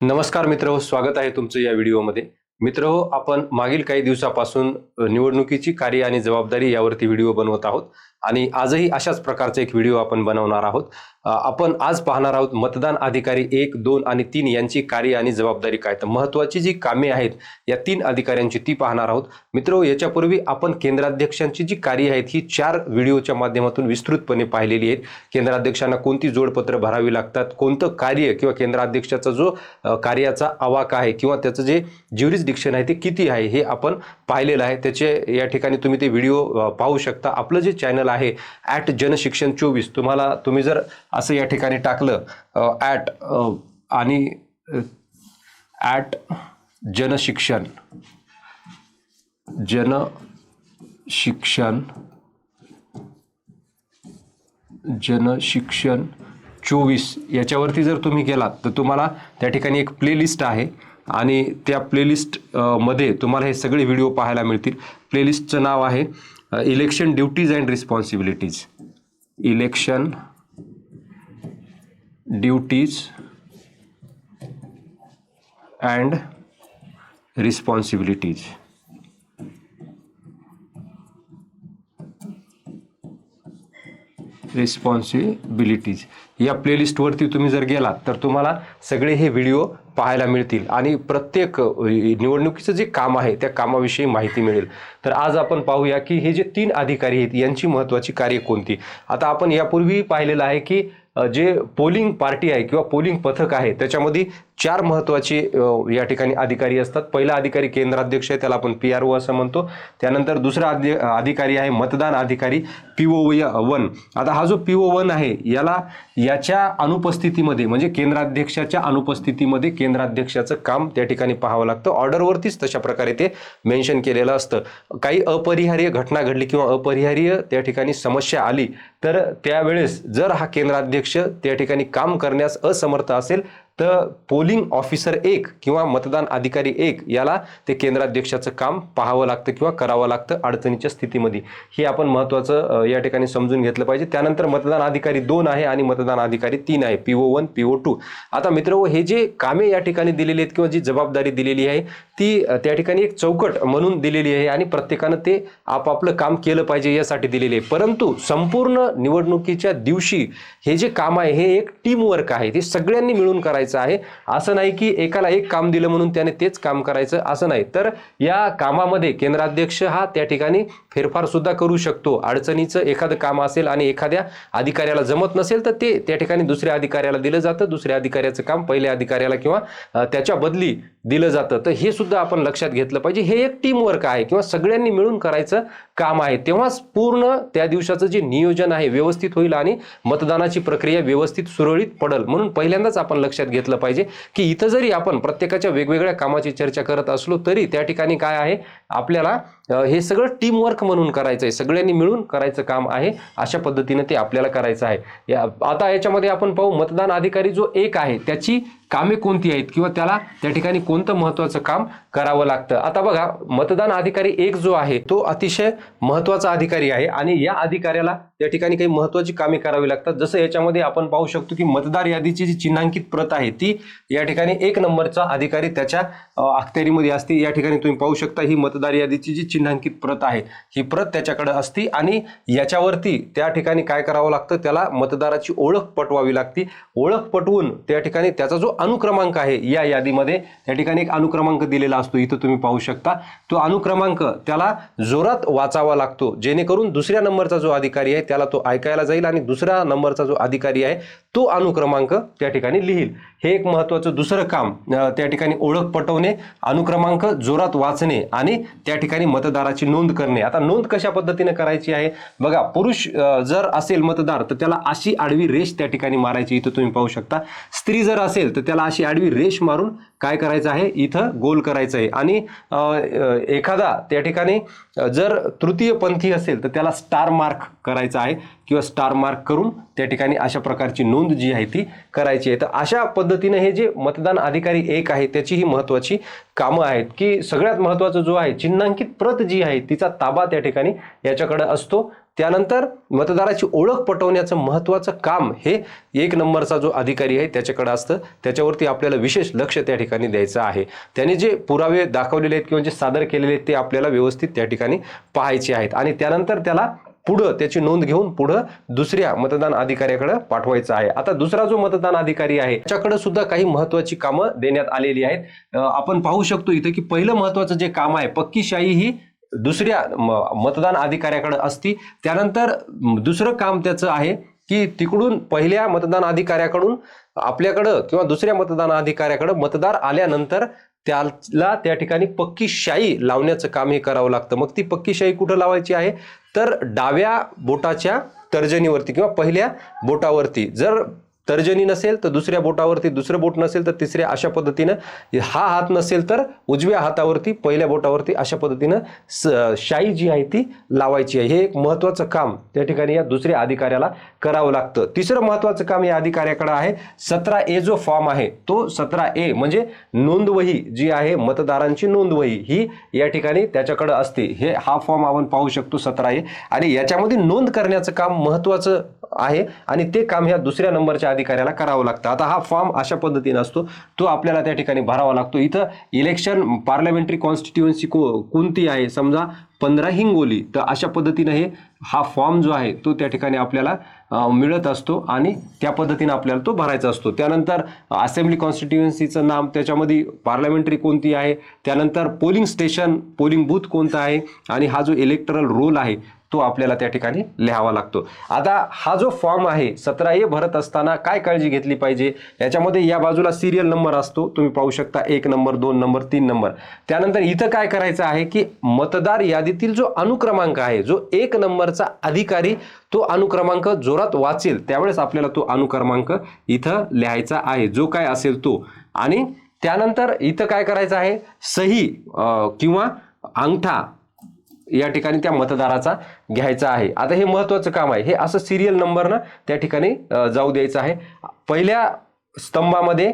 नमस्कार मित्र स्वागत आहे तुमचं या व्हिडिओमध्ये. मित्र आपण मागील काही दिवसापासून निवडणुकीची कार्य आणि जबाबदारी यावरती व्हिडिओ बनवत आहोत आणि आजही अशाच प्रकारचा एक व्हिडिओ आपण बनवणार आहोत. आपण आज पाहणार आहोत मतदान अधिकारी एक दोन आणि तीन यांची कार्य आणि जबाबदारी काय? तर महत्वाची जी कामे आहेत या तीन अधिकाऱ्यांची ती पाहणार आहोत. मित्र याच्यापूर्वी आपण केंद्राध्यक्षांची जी कार्य आहेत ही चार व्हिडिओच्या माध्यमातून विस्तृतपणे पाहिलेली आहेत. केंद्राध्यक्षांना कोणती जोडपत्र भरावी लागतात कोणतं कार्य किंवा केंद्राध्यक्षाचा जो कार्याचा आवाका आहे किंवा त्याचं जे ज्युरिस्डिक्शन आहे ते किती आहे हे आपण पाहिलेलं आहे. त्याचे या ठिकाणी तुम्ही ते व्हिडिओ पाहू शकता. आपलं जे चॅनल आहे ॲट जनशिक्षण चोवीस तुम्हाला तुम्ही जर असं या ठिकाणी टाकलं. ॲट आणि ॲट जनशिक्षण. जनशिक्षण. जनशिक्षण चोवीस. याच्यावरती जर तुम्ही गेलात तर तुम्हाला त्या ठिकाणी एक प्लेलिस्ट आहे. आणि त्या प्लेलिस्टमध्ये तुम्हाला हे सगळे व्हिडिओ पाहायला मिळतील. प्लेलिस्टचं नाव आहे election duties and responsibilities election duties and responsibilities responsibilities या प्लेलिस्टवरती तुम्ही जर गेलात तर तुम्हाला सगळे हे व्हिडिओ पाहायला मिळतील. आणि प्रत्येक निवडणुकीचं जे काम आहे त्या कामाविषयी माहिती मिळेल. तर आज आपण पाहूया की हे जे तीन अधिकारी आहेत यांची महत्त्वाची कार्य कोणती? आता आपण यापूर्वी पाहिलेलं आहे की जे पोलिंग पार्टी आहे किंवा पोलिंग पथक आहे त्याच्यामध्ये चार महत्त्वाचे या ठिकाणी अधिकारी असतात. पहिला अधिकारी केंद्राध्यक्ष आहे त्याला आपण पी आर ओ असं म्हणतो. त्यानंतर दुसरा अधि अधिकारी आहे मतदान अधिकारी पी ओ वन. आता हा जो पी ओ वन आहे याला याच्या अनुपस्थितीमध्ये म्हणजे केंद्राध्यक्षाच्या अनुपस्थितीमध्ये केंद्राध्यक्षाचं काम त्या ठिकाणी पाहावं लागतं. ऑर्डरवरतीच तशा प्रकारे ते मेन्शन केलेलं असतं. काही अपरिहार्य घटना घडली किंवा अपरिहार्य त्या ठिकाणी समस्या आली तर त्यावेळेस जर हा केंद्राध्यक्ष त्या ठिकाणी काम करण्यास असमर्थ असेल तर पोलिंग ऑफिसर एक किंवा मतदान अधिकारी एक याला ते केंद्राध्यक्षाचं काम पाहावं लागतं किंवा करावं लागतं अडचणीच्या स्थितीमध्ये. हे आपण महत्त्वाचं या ठिकाणी समजून घेतलं पाहिजे. त्यानंतर मतदान अधिकारी दोन आहे आणि मतदान अधिकारी तीन आहे. P O one P O two. आता मित्र हे जे कामे या ठिकाणी दिलेली आहेत किंवा जी जबाबदारी दिलेली आहे ती त्या ठिकाणी एक चौकट म्हणून दिलेली आहे आणि प्रत्येकानं ते आपापलं काम केलं पाहिजे यासाठी दिलेली आहे. परंतु संपूर्ण निवडणुकीच्या दिवशी हे जे काम आहे हे एक टीमवर्क आहे. ते सगळ्यांनी मिळून करायचं आहे. असं नाही की एकाला एक काम दिलं म्हणून त्याने तेच काम करायचं असं नाही. तर या कामामध्ये केंद्राध्यक्ष हा त्या ठिकाणी फेरफार सुद्धा करू शकतो. अडचणीचं एखादं काम असेल आणि एखाद्या अधिकाऱ्याला जमत नसेल तर ते त्या ठिकाणी दुसऱ्या अधिकाऱ्याला दिलं जातं. दुसऱ्या अधिकाऱ्याचं काम पहिल्या अधिकाऱ्याला किंवा त्याच्या बदली दिलं जातं. तर हे सुद्धा आपण लक्षात घेतलं पाहिजे. हे एक टीम वर्क आहे किंवा सगळ्यांनी मिळून करायचं काम आहे. तेव्हाच पूर्ण त्या दिवसाचं जे नियोजन आहे व्यवस्थित होईल आणि मतदानाची प्रक्रिया व्यवस्थित सुरळीत पडल. म्हणून पहिल्यांदाच आपण लक्षात घेतलं घेतलं पाहिजे की इथं जरी आपण प्रत्येकाच्या वेगवेगळ्या कामाची चर्चा करत असलो तरी त्या ठिकाणी काय आहे? आपल्याला हे सगळं टीमवर्क म्हणून करायचं आहे सगळ्यांनी मिळून करायचं काम आहे. अशा पद्धतीनं ते आपल्याला करायचं आहे. या आता याच्यामध्ये आपण पाहू मतदान अधिकारी जो एक आहे त्याची कामे कोणती आहेत किंवा त्याला त्या ठिकाणी कोणतं महत्वाचं काम करावं लागतं? आता बघा मतदान अधिकारी एक जो आहे तो अतिशय महत्त्वाचा अधिकारी आहे आणि या अधिकाऱ्याला त्या ठिकाणी काही महत्वाची कामे करावी लागतात. जसं याच्यामध्ये आपण पाहू शकतो की मतदार यादीची जी चिन्हांकित प्रत आहे ती या ठिकाणी एक नंबरचा अधिकारी त्याच्या अखत्यारीमध्ये असते. या ठिकाणी तुम्ही पाहू शकता ही मतदार यादीची जी चिन्हांकित प्रत आहे ही प्रत त्याच्याकडे असती आणि याच्यावरती त्या ठिकाणी काय करावं लागतं? त्याला मतदाराची ओळख पटवावी लागते. ओळख पटवून त्या ठिकाणी त्याचा जो अनुक्रमांक आहे या यादीमध्ये. त्या ठिकाणी एक अनुक्रमांक दिलेला असतो. इथं तुम्ही पाहू शकता. तो अनुक्रमांक त्याला जोरात वाचावा लागतो. जेणेकरून दुसऱ्या नंबरचा जो अधिकारी आहे त्याला तो ऐकायला जाईल आणि दुसऱ्या नंबरचा जो अधिकारी आहे तो अनुक्रमांक त्या ठिकाणी लिहील. हे एक महत्त्वाचं दुसरं काम त्या ठिकाणी ओळख पटवणे अनुक्रमांक जोरात वाचणे आणि त्या ठिकाणी मतदाराची नोंद करणे. आता नोंद कशा पद्धतीने करायची आहे? बघा पुरुष जर असेल मतदार तर त्याला अशी आडवी रेष त्या ठिकाणी मारायची. इथं तुम्ही पाहू शकता. स्त्री जर असेल तर त्याला अशी आडवी रेष मारून काय करायचं आहे? इथं गोल करायचं आहे आणि एखादा त्या ठिकाणी जर तृतीय पंथी असेल तर त्याला स्टार मार्क करायचा आहे किंवा स्टार मार्क करून त्या ठिकाणी अशा प्रकारची नोंद जी आहे ती करायची आहे. तर अशा पद्धतीने हे जे मतदान अधिकारी एक आहे त्याची ही महत्त्वाची कामं आहेत की सगळ्यात महत्त्वाचं जो आहे चिन्हांकित प्रत जी आहे तिचा ताबा त्या ठिकाणी याच्याकडे असतो. त्यानंतर मतदाराची ओळख पटवण्याचं महत्त्वाचं काम हे एक नंबरचा जो अधिकारी आहे त्याच्याकडे असतं. त्याच्यावरती आपल्याला विशेष लक्ष त्या ठिकाणी द्यायचं आहे. त्याने जे पुरावे दाखवलेले आहेत किंवा जे सादर केलेले आहेत ते आपल्याला व्यवस्थित त्या ठिकाणी पाहायचे आहेत. आणि त्यानंतर त्याला पुढं त्याची नोंद घेऊन पुढं दुसऱ्या मतदान अधिकाऱ्याकडे पाठवायचं आहे. आता दुसरा जो मतदान अधिकारी आहे त्याच्याकडे सुद्धा काही महत्वाची कामं देण्यात आलेली आहेत. आपण पाहू शकतो इथं की पहिलं महत्वाचं जे काम आहे पक्की शाही ही दुसऱ्या म- मतदान अधिकाऱ्याकडे असती. त्यानंतर दुसरं काम त्याचं आहे की तिकडून पहिल्या मतदान अधिकाऱ्याकडून आपल्याकडं किंवा दुसऱ्या मतदान अधिकाऱ्याकडं मतदार आल्यानंतर त्याला त्या ठिकाणी पक्की शाई लावण्याचं काम हे करावं लागतं. मग ती पक्की शाई कुठं लावायची आहे? तर डाव्या बोटाच्या तर्जनीवरती किंवा पहिल्या बोटावरती. जर तर्जनी नसेल तर दुसऱ्या बोटावरती दुसरं बोट नसेल तर तिसऱ्या अशा पद्धतीनं हा हात नसेल तर उजव्या हातावरती पहिल्या बोटावरती अशा पद्धतीनं स- शाई जी आहे ती लावायची आहे. हे एक महत्त्वाचं काम त्या ठिकाणी या दुसऱ्या अधिकाऱ्याला करावं लागतं. तिसरं महत्त्वाचं काम या अधिकाऱ्याकडे आहे सतरा ए जो फॉर्म आहे तो सतरा ए म्हणजे नोंदवही जी आहे मतदारांची नोंदवही ही या ठिकाणी त्याच्याकडे असते. हे हा फॉर्म आपण पाहू शकतो सतरा ए. आणि याच्यामध्ये नोंद करण्याचं काम महत्त्वाचं आहे आणि ते काम ह्या दुसऱ्या नंबरच्या अधिकाऱ्याला करावं लागतं. आता हा फॉर्म अशा पद्धतीने असतो तो आपल्याला त्या ठिकाणी भरावा लागतो. इथं इलेक्शन पार्लमेंटरी कॉन्स्टिट्युएन्सी को कोणती आहे? समजा पंधरा हिंगोली तर अशा पद्धतीनं हे हा फॉर्म जो आहे तो त्या ठिकाणी आपल्याला मिळत असतो आणि त्या पद्धतीनं आपल्याला तो भरायचा असतो. त्यानंतर असेंब्ली कॉन्स्टिट्युएन्सीचं नाम त्याच्यामध्ये पार्लमेंटरी कोणती आहे? त्यानंतर पोलिंग स्टेशन पोलिंग बूथ कोणतं आहे? आणि हा जो इलेक्टरल रोल आहे तो आपल्याला त्या ठिकाणी लिहावा लागतो. आता हा जो फॉर्म आहे सतरा ए भरत असताना काय काळजी घेतली पाहिजे? याच्यामध्ये या बाजूला सिरियल नंबर असतो. तुम्ही पाहू शकता एक नंबर दोन नंबर तीन नंबर त्यानंतर इथं काय करायचं आहे की मतदार यादीतील जो अनुक्रमांक आहे जो एक नंबरचा अधिकारी तो अनुक्रमांक जोरात वाचेल त्यावेळेस आपल्याला तो अनुक्रमांक इथं लिहायचा आहे. जो काय असेल तो. आणि त्यानंतर इथं काय करायचं आहे? सही किंवा अंगठा या ठिकाणी त्या मतदाराचा घ्यायचा आहे. आता हे महत्त्वाचं काम आहे. हे असं सिरियल नंबरनं त्या ठिकाणी जाऊ द्यायचं आहे. पहिल्या स्तंभामध्ये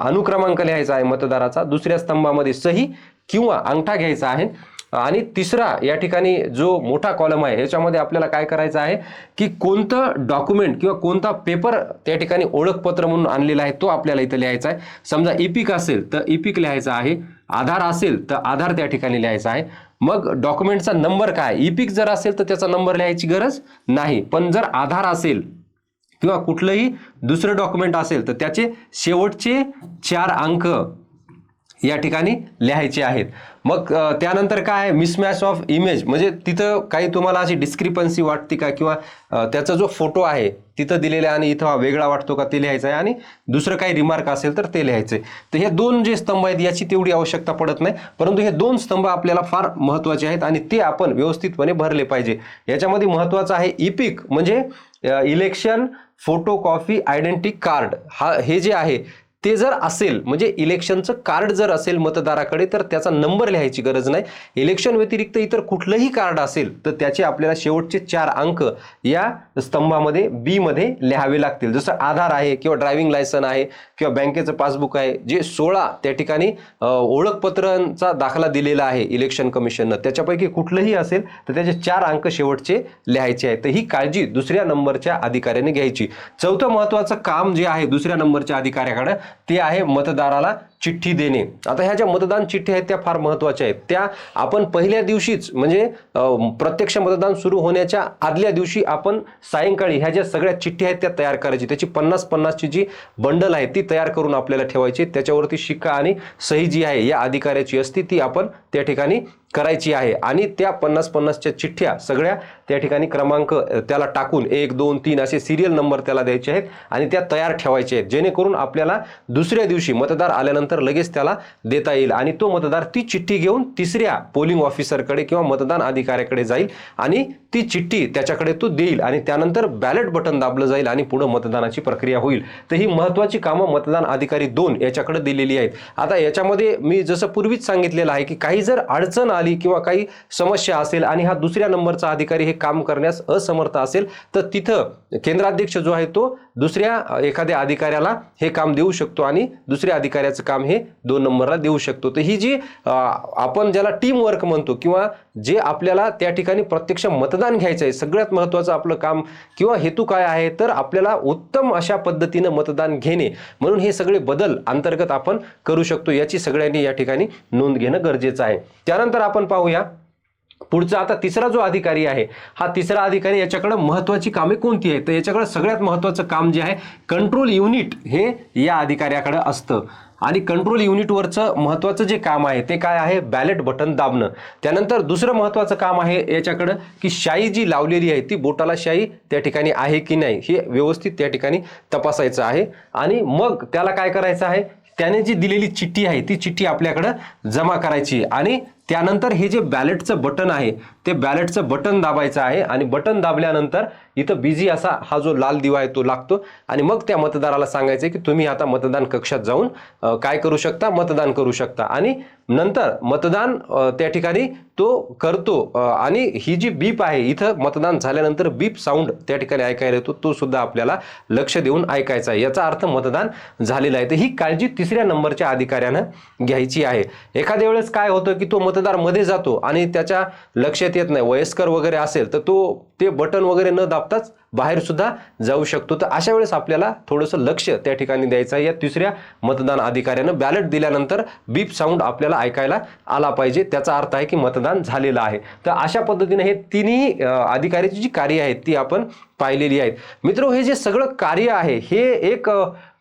अनुक्रमांक लिहायचा आहे मतदाराचा दुसऱ्या स्तंभामध्ये सही किंवा अंगठा घ्यायचा आहे. आणि तिसरा या ठिकाणी जो मोठा कॉलम आहे याच्यामध्ये आपल्याला काय करायचं आहे की कोणतं डॉक्युमेंट किंवा कोणता पेपर त्या ठिकाणी ओळखपत्र म्हणून आणलेला आहे तो आपल्याला इथं लिहायचा आहे. समजा इपिक असेल तर इपिक लिहायचा आहे. आधार असेल तर आधार त्या ठिकाणी लिहायचा आहे. मग डॉक्युमेंटचा नंबर काय? इपिक जर असेल तर त्याचा नंबर लिहायची गरज नाही. पण जर आधार असेल किंवा कुठलंही दुसरं डॉक्युमेंट असेल तर त्याचे शेवटचे चार अंक या ठिकाणी लिहायचे आहेत. मग त्यानंतर काय? मिसमॅच ऑफ इमेज म्हणजे तिथं काही तुम्हाला अशी डिस्क्रिपन्सी वाटते का? किंवा त्याचा जो फोटो आहे तिथं दिलेला आहे आणि इथं हा वेगळा वाटतो का? ते लिहायचं आहे आणि दुसरं काही रिमार्क असेल तर ते लिहायचं आहे तर हे दोन जे स्तंभ आहेत याची तेवढी आवश्यकता पडत नाही. परंतु हे दोन स्तंभ आपल्याला फार महत्त्वाचे आहेत आणि ते आपण व्यवस्थितपणे भरले पाहिजे. याच्यामध्ये महत्त्वाचं आहे इपिक म्हणजे election photo coffee identity card हा हे जे आहे ते जर असेल म्हणजे इलेक्शनचं कार्ड जर असेल मतदाराकडे तर त्याचा नंबर लिहायची गरज नाही. इलेक्शन व्यतिरिक्त इतर कुठलंही कार्ड असेल तर त्याचे आपल्याला शेवटचे चार अंक या स्तंभामध्ये बीमध्ये लिहावे लागतील. जसं आधार आहे किंवा ड्रायव्हिंग लायसन आहे किंवा बँकेचं पासबुक आहे जे सोळा त्या ठिकाणी ओळखपत्रांचा दाखला दिलेला आहे इलेक्शन कमिशननं. त्याच्यापैकी कुठलंही असेल तर त्याचे चार अंक शेवटचे लिहायचे आहेत. तर ही काळजी दुसऱ्या नंबरच्या अधिकाऱ्याने घ्यायची. चौथं महत्त्वाचं काम जे आहे दुसऱ्या नंबरच्या अधिकाऱ्याकडे ते आहे मतदाराला चिठ्ठी देणे. आता ह्या ज्या मतदान चिठ्ठ्या आहेत त्या फार महत्त्वाच्या आहेत. त्या आपण पहिल्या दिवशीच म्हणजे प्रत्यक्ष मतदान सुरू होण्याच्या आदल्या दिवशी आपण सायंकाळी ह्या ज्या सगळ्या चिठ्ठ्या आहेत त्या तयार करायची. त्याची पन्नास पन्नासची जी बंडल आहे ती तयार करून आपल्याला ठेवायची. त्याच्यावरती शिक्का आणि सही जी आहे या अधिकाऱ्याची असती ती आपण त्या ठिकाणी करायची आहे. आणि त्या पन्नास पन्नासच्या चिठ्ठ्या सगळ्या त्या ठिकाणी क्रमांक त्याला टाकून एक दोन तीन असे सिरियल नंबर त्याला द्यायचे आहेत आणि त्या तयार ठेवायचे आहेत. जेणेकरून आपल्याला दुसऱ्या दिवशी मतदार आल्यानंतर लगेच त्याला देता येईल. आणि तो मतदार ती चिठ्ठी घेऊन तिसऱ्या पोलिंग ऑफिसरकडे किंवा मतदान अधिकाऱ्याकडे जाईल आणि ती चिठ्ठी त्याच्याकडे तो देईल आणि त्यानंतर बॅलेट बटन दाबलं जाईल आणि पुढं मतदानाची प्रक्रिया होईल. तर ही महत्त्वाची कामं मतदान अधिकारी दोन याच्याकडे दिलेली आहेत. आता याच्यामध्ये मी जसं पूर्वीच सांगितलेलं आहे की काही जर अडचण आली किंवा काही समस्या असेल आणि हा दुसऱ्या नंबरचा अधिकारी हे काम करण्यास असमर्थ असेल तर तिथं केंद्राध्यक्ष जो आहे तो दुसऱ्या एखाद्या अधिकाऱ्याला हे काम देऊ शकतो आणि दुसऱ्या अधिकाऱ्याचं काम हे दोन नंबरला देऊ शकतो. तर ही जी आपण ज्याला टीम वर्क म्हणतो किंवा जे आपल्याला त्या ठिकाणी प्रत्यक्ष मतदान घ्यायचं आहे सगळ्यात महत्त्वाचं आपलं काम किंवा हेतू काय आहे तर आपल्याला उत्तम अशा पद्धतीनं मतदान घेणे म्हणून हे सगळे बदल अंतर्गत आपण करू शकतो याची सगळ्यांनी या ठिकाणी नोंद घेणं गरजेचं आहे. त्यानंतर आपण पाहूया पुढचा आता तिसरा जो अधिकारी आहे हा तिसरा अधिकारी याच्याकडे महत्त्वाची कामे कोणती आहेत? तर याच्याकडे सगळ्यात महत्त्वाचं काम जे आहे कंट्रोल युनिट हे या अधिकाऱ्याकडे असतं. आणि कंट्रोल युनिटवरचं महत्त्वाचं जे काम आहे ते काय आहे? बॅलेट बटन दाबणं. त्यानंतर दुसरं महत्त्वाचं काम आहे याच्याकडं की शाई जी लावलेली आहे ती बोटाला शाई त्या ठिकाणी आहे की नाही हे व्यवस्थित त्या ठिकाणी तपासायचं आहे. आणि मग त्याला काय करायचं आहे? त्याने जी दिलेली चिठ्ठी आहे ती चिठ्ठी आपल्याकडं जमा करायची आणि त्यानंतर हे जे बॅलेटचं बटन आहे ते बॅलेटचं बटन दाबायचं आहे आणि बटन दाबल्यानंतर इथं बिझी असा हा जो लाल दिवा आहे तो लागतो. आणि मग त्या मतदाराला सांगायचं की तुम्ही आता मतदान कक्षात जाऊन काय करू शकता? मतदान करू शकता. आणि नंतर मतदान त्या ठिकाणी तो करतो आणि ही जी बीप आहे इथं मतदान झाल्यानंतर बीप साऊंड त्या ठिकाणी ऐकायला येतो. तो सुद्धा आपल्याला लक्ष देऊन ऐकायचा आहे. याचा अर्थ मतदान झालेलं आहे. तर ही काळजी तिसऱ्या नंबरच्या अधिकाऱ्यानं घ्यायची आहे. एखाद्या वेळेस काय होतं की तो मतदारमध्ये जातो आणि त्याच्या लक्षात येत नाही वयस्कर वगैरे असेल तर तो ते बटन वगैरे न दाबताच बाहेर सुद्धा जाऊ शकतो. तर अशा वेळेस आपल्याला थोडंसं लक्ष त्या ठिकाणी द्यायचं आहे. या तिसऱ्या मतदान अधिकाऱ्यानं बॅलेट दिल्यानंतर बीप साऊंड आपल्याला ऐकायला आला पाहिजे. त्याचा अर्थ आहे की मतदान झालेलं आहे. तर अशा पद्धतीने हे तिन्ही अधिकाऱ्याची जी कार्य आहेत ती आपण पाहिलेली आहेत. मित्र हे जे सगळं कार्य आहे हे एक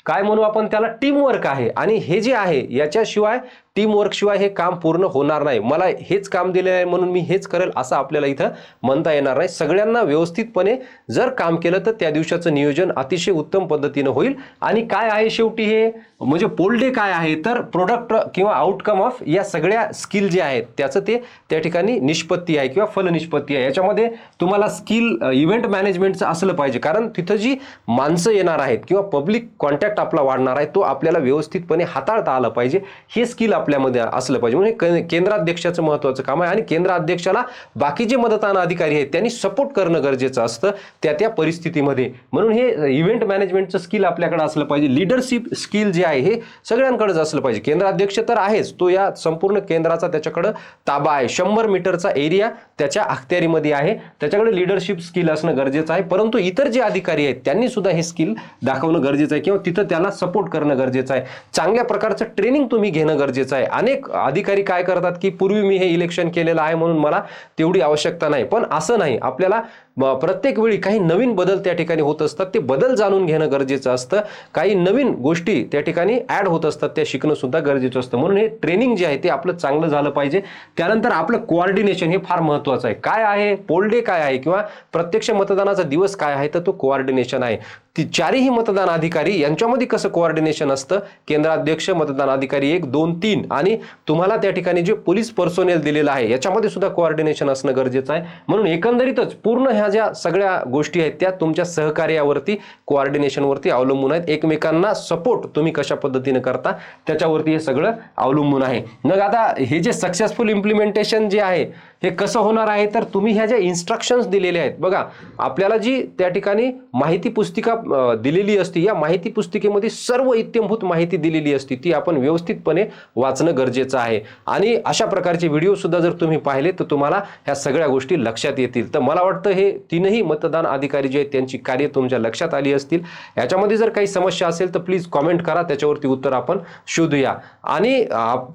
काय म्हणू आपण त्याला? टीमवर्क आहे. आणि हे जे आहे याच्याशिवाय टीमवर्कशिवाय हे काम पूर्ण होणार नाही. मला हेच काम दिलेलं आहे म्हणून मी हेच करेल असं आपल्याला इथं म्हणता येणार नाही. सगळ्यांना व्यवस्थितपणे जर काम केलं तर त्या दिवसाचं नियोजन अतिशय उत्तम पद्धतीनं होईल. आणि काय आहे शेवटी हे? म्हणजे पोल डे काय आहे? तर प्रोडक्ट किंवा आउटकम ऑफ या सगळ्या स्किल जे आहेत त्याचं ते त्या ठिकाणी निष्पत्ती आहे किंवा फलनिष्पत्ती आहे. याच्यामध्ये तुम्हाला स्किल इव्हेंट मॅनेजमेंटचं असलं पाहिजे. कारण तिथं जी माणसं येणार आहेत किंवा पब्लिक कॉन्टॅक्ट आपला वाढणार आहे तो आपल्याला व्यवस्थितपणे हाताळता आलं पाहिजे. हे स्किल आपल्यामध्ये असलं पाहिजे. म्हणजे के- केंद्राध्यक्षाचं महत्त्वाचं काम आहे आणि केंद्राध्यक्षाला बाकीचे मतदान अधिकारी आहेत त्यांनी सपोर्ट करणं गरजेचं असतं त्या त्या परिस्थितीमध्ये. म्हणून हे इव्हेंट मॅनेजमेंटचं स्किल आपल्याकडे असलं पाहिजे. लिडरशिप स्किल जे आहे हे सगळ्यांकडेच असलं पाहिजे. केंद्राध्यक्ष तर आहेच. तो या संपूर्ण केंद्राचा त्याच्याकडं ताबा आहे. शंभर मीटरचा एरिया त्याच्या अखत्यारीमध्ये आहे. त्याच्याकडे लिडरशिप स्किल असणं गरजेचं आहे. परंतु इतर जे अधिकारी आहेत त्यांनी सुद्धा हे स्किल दाखवणं गरजेचं आहे किंवा तिथं त्याला सपोर्ट करणं गरजेचं आहे. चांगल्या प्रकारचं ट्रेनिंग तुम्ही घेणं गरजेचं आहे. अनेक अधिकारी काय करतात की पूर्वी मी हे इलेक्शन केलेलं आहे म्हणून मला तेवढी आवश्यकता नाही. पण असं नाही. आपल्याला प्रत्येक वेळी काही नवीन बदल त्या ठिकाणी होत असतात. ते बदल जाणून घेणं गरजेचं असतं. काही नवीन गोष्टी त्या ठिकाणी ॲड होत असतात. त्या शिकणं सुद्धा गरजेचं असतं. म्हणून हे ट्रेनिंग जे आहे ते आपलं चांगलं झालं पाहिजे. त्यानंतर आपलं कोऑर्डिनेशन हे फार महत्त्वाचं आहे. काय आहे? पोल डे काय आहे? किंवा प्रत्यक्ष मतदानाचा दिवस काय आहे? तर तो कोऑर्डिनेशन आहे. ती चारही मतदान अधिकारी यांच्यामध्ये कसं कोऑर्डिनेशन असतं? केंद्राध्यक्ष मतदान अधिकारी एक दोन तीन आणि तुम्हाला त्या ठिकाणी जे पोलीस पर्सोनेल दिलेलं आहे याच्यामध्ये सुद्धा कोऑर्डिनेशन असणं गरजेचं आहे. म्हणून एकंदरीतच पूर्ण ह्या ज्या सगळ्या गोष्टी आहेत त्या तुमच्या सहकार्यावरती कोऑर्डिनेशनवरती अवलंबून आहेत. एकमेकांना सपोर्ट तुम्ही कशा पद्धतीने करता त्याच्यावरती हे सगळं अवलंबून आहे. मग आता हे जे सक्सेसफुल इम्प्लिमेंटेशन जे आहे हे कसं होणार आहे? तर तुम्ही ह्या ज्या इन्स्ट्रक्शन्स दिलेल्या आहेत बघा आपल्याला जी त्या ठिकाणी माहिती पुस्तिका दिलेली असते या माहिती पुस्तिकेमध्ये सर्व इत्यंभूत माहिती दिलेली असते ती आपण व्यवस्थितपणे वाचणं गरजेचं आहे. आणि अशा प्रकारचे व्हिडिओसुद्धा जर तुम्ही पाहिले तर तुम्हाला ह्या सगळ्या गोष्टी लक्षात येतील. तर मला वाटतं हे तीनही मतदान अधिकारी जे आहेत त्यांची कार्य तुमच्या लक्षात आली असतील. याच्यामध्ये जर काही समस्या असेल तर प्लीज कॉमेंट करा त्याच्यावरती उत्तर आपण शोधूया. आणि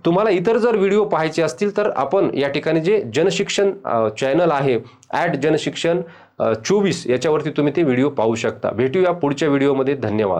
तुम्हाला इतर जर व्हिडिओ पाहायचे असतील तर आपण या ठिकाणी जे जनशिक्षण चॅनल आहे ॲट जनशिक्षण चोवीस याच्यावरती तुम्ही ते व्हिडिओ पाहू शकता. भेटूया पुढच्या व्हिडिओमध्ये धन्यवाद.